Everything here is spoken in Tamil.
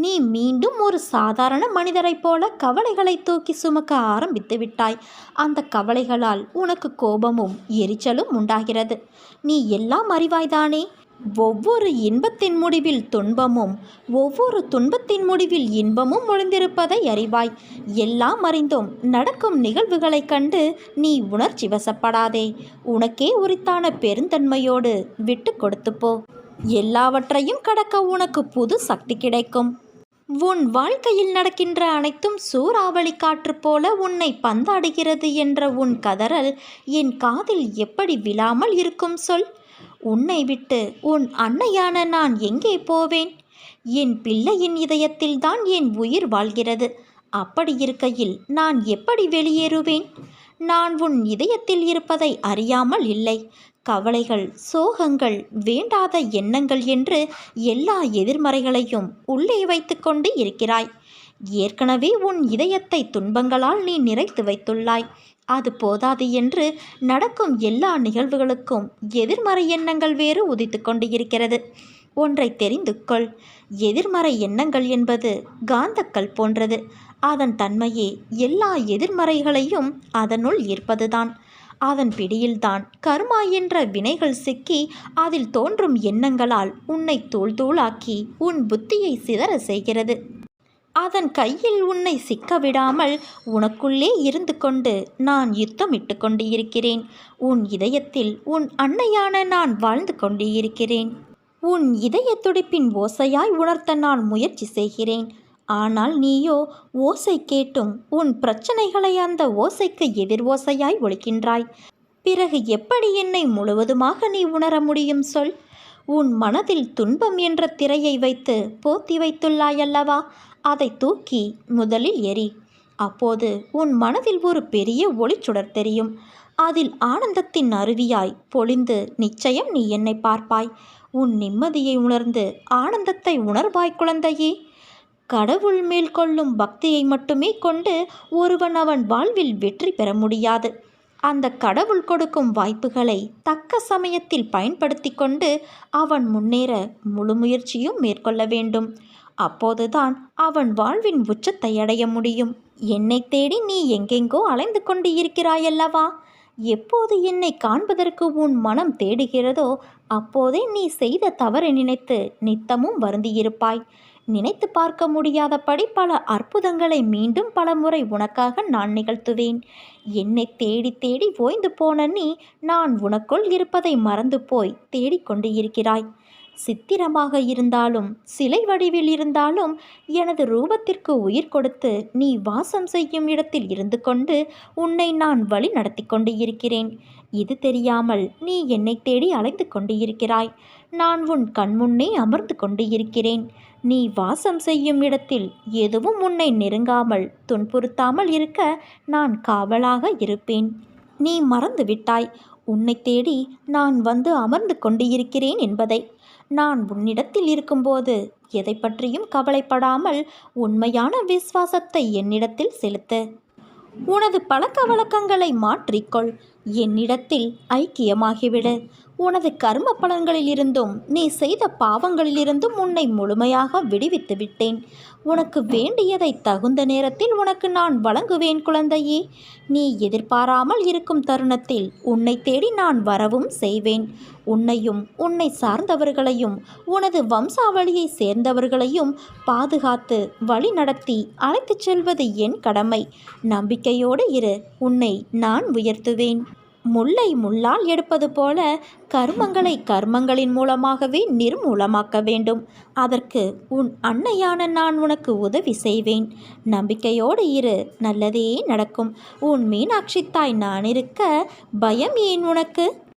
நீ மீண்டும் ஒரு சாதாரண மனிதரைப் போல கவலைகளை தூக்கி சுமக்க ஆரம்பித்து விட்டாய். அந்த கவலைகளால் உனக்கு கோபமும் எரிச்சலும் உண்டாகிறது. நீ எல்லாம் அறிவாய்தானே? ஒவ்வொரு இன்பத்தின் முடிவில் துன்பமும் ஒவ்வொரு துன்பத்தின் முடிவில் இன்பமும் ஒளிந்திருப்பதை அறிவாய். எல்லாம் அறிந்தும் நடக்கும் நிகழ்வுகளைக் கண்டு நீ உணர்ச்சி வசப்படாதே. உனக்கே உரித்தான பெருந்தன்மையோடு விட்டு கொடுத்துப்போ எல்லாவற்றையும் கடக்க உனக்கு புது சக்தி கிடைக்கும். உன் வாழ்க்கையில் நடக்கின்ற அனைத்தும் சூறாவளி காற்று போல உன்னை பந்தாடுகிறது என்ற உன் கதறல் என் காதில் எப்படி விழாமல் இருக்கும் சொல்? உன்னை விட்டு உன் அன்னையான நான் எங்கே போவேன்? என் பிள்ளையின் இதயத்தில்தான் என் உயிர் வாழ்கிறது. அப்படி இருக்கையில் நான் எப்படி வெளியேறுவேன்? நான் உன் இதயத்தில் இருப்பதை அறியாமல் இல்லை. கவலைகள் சோகங்கள் வேண்டாத எண்ணங்கள் என்று எல்லா எதிர்மறைகளையும் உள்ளே வைத்துக்கொண்டு இருக்கிறாய். ஏற்கனவே உன் இதயத்தை துன்பங்களால் நீ நிறைத்து வைத்துள்ளாய். அது போதாது என்று நடக்கும் எல்லா நிகழ்வுகளுக்கும் எதிர்மறை எண்ணங்கள் வேறு உதித்து கொண்டு இருக்கிறது ஒன்றை தெரிந்து கொள். எதிர்மறை எண்ணங்கள் என்பது காந்தக்கல் போன்றது. அதன் தன்மையே எல்லா எதிர்மறைகளையும் அதனுள் ஈர்ப்பதுதான். அதன் பிடியில்தான் கர்மா என்ற வினைகள் சிக்கி அதில் தோன்றும் எண்ணங்களால் உன்னை தூள் தூளாக்கி உன் புத்தியை சிதற செய்கிறது. அதன் கையில் உன்னை சிக்க விடாமல் உனக்குள்ளே இருந்து கொண்டு நான் யுத்தமிட்டு கொண்டு இருக்கிறேன் உன் இதயத்தில் உன் அன்னையான நான் வாழ்ந்து கொண்டு இருக்கிறேன் உன் இதய துடிப்பின் ஓசையாய் உணர்த்த நான் முயற்சி செய்கிறேன். ஆனால் நீயோ ஓசை கேட்டும். உன் பிரச்சனைகளை அந்த ஓசைக்கு எதிர் ஓசையாய் ஒழிக்கின்றாய். பிறகு எப்படி என்னை முழுவதுமாக நீ உணர முடியும் சொல். உன் மனதில் துன்பம் என்ற திரையை வைத்து போத்தி வைத்துள்ளாயல்லவா? அதை தூக்கி முதலில் எரி அப்போது உன் மனதில் ஒரு பெரிய ஒளிச்சுடர் தெரியும். அதில் ஆனந்தத்தின் அருவியாய் பொழிந்து நிச்சயம் நீ என்னை பார்ப்பாய். உன் நிம்மதியை உணர்ந்து ஆனந்தத்தை உணர்வாய் குழந்தையே. கடவுள் மேல் கொள்ளும் பக்தியை மட்டுமே கொண்டு ஒருவன் அவன் வாழ்வில் வெற்றி பெற முடியாது. அந்த கடவுள் கொடுக்கும் வாய்ப்புகளை தக்க சமயத்தில் பயன்படுத்தி கொண்டு அவன் முன்னேற முழு முயற்சியும் மேற்கொள்ள வேண்டும். அப்போதுதான் அவன் வாழ்வின் உச்சத்தை அடைய முடியும். என்னை தேடி நீ எங்கெங்கோ அலைந்து கொண்டு இருக்கிறாயல்லவா? எப்போது என்னை காண்பதற்கு உன் மனம் தேடுகிறதோ அப்போதே நீ செய்த தவறை நினைத்து நித்தமும் வருந்தியிருப்பாய். நினைத்து பார்க்க முடியாதபடி பல அற்புதங்களை மீண்டும் பல முறை உனக்காக நான் நிகழ்த்துவேன். என்னை தேடி தேடி ஓய்ந்து போன நீ நான் உனக்குள் இருப்பதை மறந்து போய் தேடிக்கொண்டு இருக்கிறாய் சித்திரமாக இருந்தாலும் சிலை வடிவில் இருந்தாலும் எனது ரூபத்திற்கு உயிர் கொடுத்து நீ வாசம் செய்யும் இடத்தில் இருந்து கொண்டு உன்னை நான் வழி நடத்தி கொண்டு இருக்கிறேன் இது தெரியாமல் நீ என்னை தேடி அலைந்து கொண்டு இருக்கிறாய் நான் உன் கண்முன்னே அமர்ந்து கொண்டு இருக்கிறேன் நீ வாசம் செய்யும் இடத்தில் எதுவும் உன்னை நெருங்காமல் துன்புறுத்தாமல் இருக்க நான் காவலாக இருப்பேன். நீ மறந்து விட்டாய் உன்னை தேடி நான் வந்து அமர்ந்து கொண்டு இருக்கிறேன் என்பதை. நான் உன்னிடத்தில் இருக்கும்போது எதை பற்றியும் கவலைப்படாமல் உண்மையான விசுவாசத்தை என்னிடத்தில் செலுத்து. உனது பழக்க வழக்கங்களை மாற்றிக்கொள். என்னிடத்தில் ஐக்கியமாகிவிடு. உனது கர்ம பலன்களிலிருந்தும் நீ செய்த பாவங்களிலிருந்தும் உன்னை முழுமையாக விடுவித்து விட்டேன். உனக்கு வேண்டியதை தகுந்த நேரத்தில் உனக்கு நான் வழங்குவேன் குழந்தையே. நீ எதிர்பாராமல் இருக்கும் தருணத்தில் உன்னை தேடி நான் வரவும் செய்வேன். உன்னையும் உன்னை சார்ந்தவர்களையும் உனது வம்சாவளியை சேர்ந்தவர்களையும் பாதுகாத்து வழி நடத்தி அழைத்துச் செல்வது என் கடமை. நம்பிக்கையோடு இரு உன்னை நான் உயர்த்துவேன். முல்லை முள்ளால் எடுப்பது போல கர்மங்களை கர்மங்களின் மூலமாகவே நிர்மூலமாக்க வேண்டும். அதற்கு உன் அன்னையான நான் உனக்கு உதவி செய்வேன். நம்பிக்கையோடு இரு நல்லதே நடக்கும். உன் மீனாட்சி தாய் நான் இருக்க பயம் ஏன் உனக்கு?